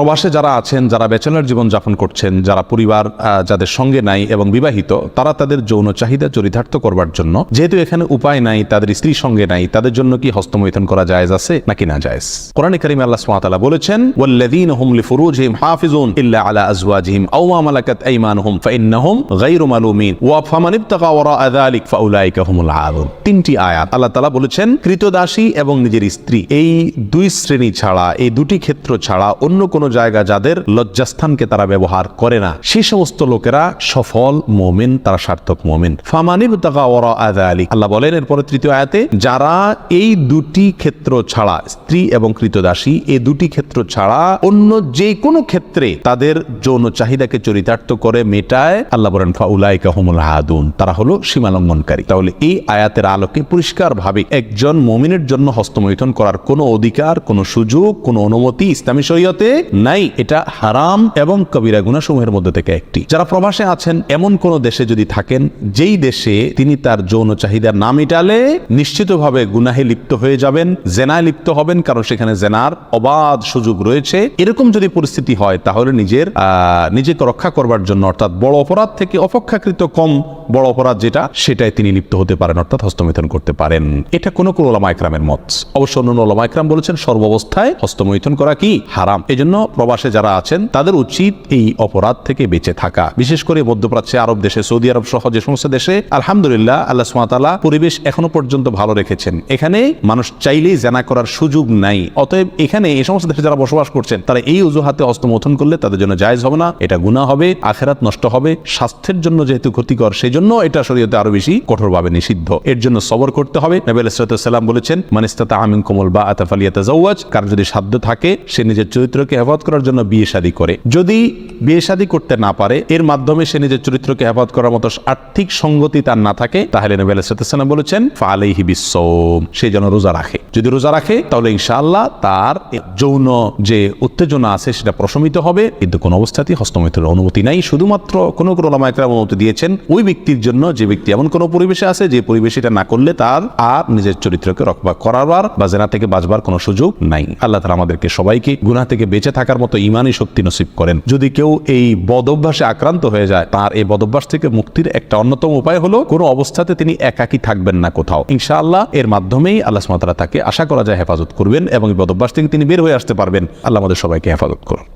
প্রবাসে যারা আছেন, যারা ব্যাচেলার জীবন যাপন করছেন, যারা পরিবার যাদের সঙ্গে নাই এবং বিবাহিত, তারা তাদের যৌন চাহিদা চরিতার্থ করবার জন্য, যেহেতু এখানে উপায় নাই, তাদের স্ত্রী সঙ্গে নাই, তাদের জন্য কি হস্তমৈথুন করা জায়েজ আছে নাকি না জায়েজ? কোরআন করিম আল্লাহ সুবহানাহু বলেছেন, ওয়াল্লাযীনা হুম লিফুরুজিহিম হাফিজুন ইল্লা আলা আজওয়াজিহিম আও মা মালাকাত আইমানুহুম ফাইন্নাহুম গায়রু মালুমিন ওয়া ফামান ইবতাগা ওয়ারাআ যালিক ফাউলাইকা হুমুল তিনটি আয়াত আল্লাহ তাআলা বলেছেন, কৃতদাসী এবং নিজের স্ত্রী, এই দুই শ্রেণি ছাড়া, এই দুটি ক্ষেত্র ছাড়া অন্য কোনো জায়গা যাদের লজ্জাস্থানকে তারা ব্যবহার করে না। সেই সমস্ত লোকেরা সফল মোমেন, তারা সার্থক মোমেন। আল্লাহ বলেন এরপরে তৃতীয় আয়াতে, যারা এই দুটি ক্ষেত্র ছাড়া, স্ত্রী এবং কৃতদাসী, এই দুটি ক্ষেত্র ছাড়া অন্য যে কোনো ক্ষেত্রে তাদের যৌন চাহিদাকে চরিতার্থ করে মেটায়, আল্লাহ বলেন, ফাউলাইকা হুমুল হাদুন। তারা হলো সীমালঙ্ঘনকারী। তাহলে এই আয়াতের আলোকে পরিষ্কার ভাবে একজন মমিনের জন্য হস্তমৈথন করার কোনো অধিকার, কোনো সুযোগ, কোনো অনুমতি ইসলামী শরীয়তে নাই, এটা হারাম এবং কবিরা গুণাসমূহের মধ্যে থেকে একটি। যারা প্রবাসে আছেন, এমন কোন দেশে যদি থাকেন, যেই দেশে তিনি তার যৌন চাহিদা না মিটালে নিশ্চিতভাবে গুনাহে লিপ্ত হয়ে যাবেন, জেনায় লিপ্ত হবেন, কারণ সেখানে জেনার অবাধ সুযোগ রয়েছে। এরকম যদি পরিস্থিতি হয়, তাহলে নিজের নিজেকে রক্ষা করবার জন্য, অর্থাৎ বড় অপরাধ থেকে অপেক্ষাকৃত কম বড় অপরাধ যেটা, সেটাই তিনি লিপ্ত হতে পারেন, অর্থাৎ হস্তমৈথুন করতে পারেন। এটা কোনো কোনো মত। অবশ্য অন্য ওলামা একরাম বলেছেন সর্বাবস্থায় হস্তমৈথুন করা কি হারাম। এজন্য প্রবাসে যারা আছেন, তাদের উচিত এই অপরাধ থেকে বেঁচে থাকা। বিশেষ করে মধ্যপ্রাচ্যে, আরব দেশে, সৌদি আরব সহ যে সমস্ত দেশে, আলহামদুলিল্লাহ, আল্লাহ সুমাতালা পরিবেশ এখনও পর্যন্ত ভালো রেখেছেন। এখানে মানুষ চাইলেই জানা করার সুযোগ নাই। অতএব এখানে এই সমস্ত দেশে যারা বসবাস করছেন, তারা এই অজুহাতে হস্তমৈথুন করলে তাদের জন্য জায়েজ হবে না। এটা গুনাহ হবে, আখেরাত নষ্ট হবে। স্বাস্থ্যের জন্য যেহেতু ক্ষতিকর, সেই জন্য এটা শরীয়তে আরও বেশি কঠোরভাবে নিষিদ্ধ। এর জন্য সবর করতে হবে। নবী আলাইসালাম বলেছেন মানিস্তাতা আমিন কোমল বা আতাফালিয়াতা জাওয়াজ কার যদি সাধ্য থাকে, সে নিজের চরিত্রকে হেফাজত করার জন্য বিয়ে শাদী করে। যদি বিয়ে শাদী করতে না পারে, এর মাধ্যমে সে নিজের চরিত্রকে হেফাজত করার মতো আর্থিক সঙ্গতি তার না থাকে, তাহলে নবী আলাইসালাম বলেছেন ফালেহি বিশ্বম সে যেন রোজা রাখে। যদি রোজা রাখে, তাহলে ইনশাআল্লাহ তার যৌন যে উত্তেজনা আছে, সেটা প্রশমিত হবে। কিন্তু কোন অবস্থাতেই হস্তমৈথুনের অনুমতি নাই। শুধুমাত্র কোন কোন ওলামায়করা অনুমতি দিয়েছেন, ওই ব্যক্তির জন্য যে ব্যক্তি এমন কোন পরিবেশে আছে যে পরিবেশে এটা না করলে তার আর নিজের চরিত্রকে রক্ষা করাবার বা জেনা থেকে বাঁচবার কোনো সুযোগ নাই। আল্লাহ তালা আমাদেরকে সবাইকে গুনাহ থেকে বেঁচে থাকার মতো ইমানই শক্তি নসিব করেন। যদি কেউ এই বদভ্যাসে আক্রান্ত হয়ে যায়, তার এই বদভ্যাস থেকে মুক্তির একটা অন্যতম উপায় হলো কোনো অবস্থাতে তিনি একাকী থাকবেন না কোথাও। ইনশাআল্লাহ এর মাধ্যমেই আল্লাহ সুমাতারা তাকে আশা করা যায় হেফাজত করবেন এবং এই বদভ্যাস থেকে তিনি বের হয়ে আসতে পারবেন। আল্লাহ আমাদের সবাইকে হেফাজত করুন।